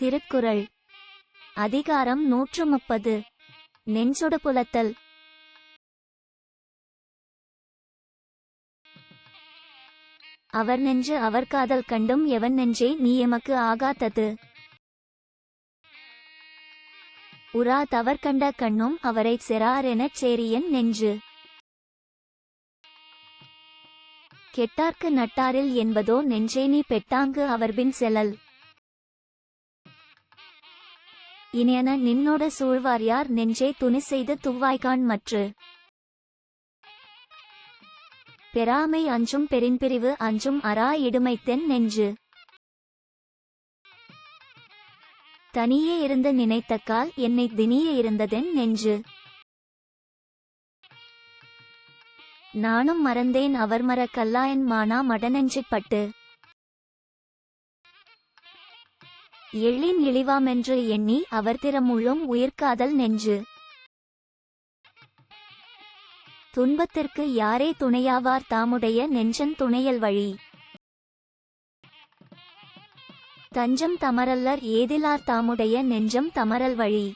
திருக்குறள். அதிகாரம் நூற்று முப்பது நெஞ்சொடு புலத்தல் அவர் நெஞ்சு அவர் காதல் கண்டும் எவன் நெஞ்சே நீ எமக்கு ஆகாத்தது உரா தவர் கண்ட கண்ணும் அவரை செராரெனச் சேரியன் நெஞ்சு. கெட்டார்க்கு நட்டாரில் என்பதோ நெஞ்சே நீ பெட்டாங்கு அவர்பின் செலல் இனியன நின்னோட சூழ்வாரியார் நெஞ்சே துணி செய்து துவ்வாய்கான் மற்று. பெறாமை அஞ்சும் பெரின்பிரிவு அஞ்சும் அரா இடுமைத்தென் நெஞ்சு. தனியே இருந்து நினைத்தக்கால் என்னை தினியே இருந்ததென் நெஞ்சு. நானும் மறந்தேன் அவர் மர கல்லாயன் மானா மடநெஞ்சிப்பட்டு பட்டு எள்ளின் இழிவாமென்று எண்ணி அவர் திறமுள்ளும் உயிர்காதல் நெஞ்சு. துன்பத்திற்கு யாரே துணையாவார் தாமுடைய நெஞ்சன் துணையல் வழி. தஞ்சம் தமரல்லர் ஏதிலார் தாமுடைய நெஞ்சம் தமரல் வழி.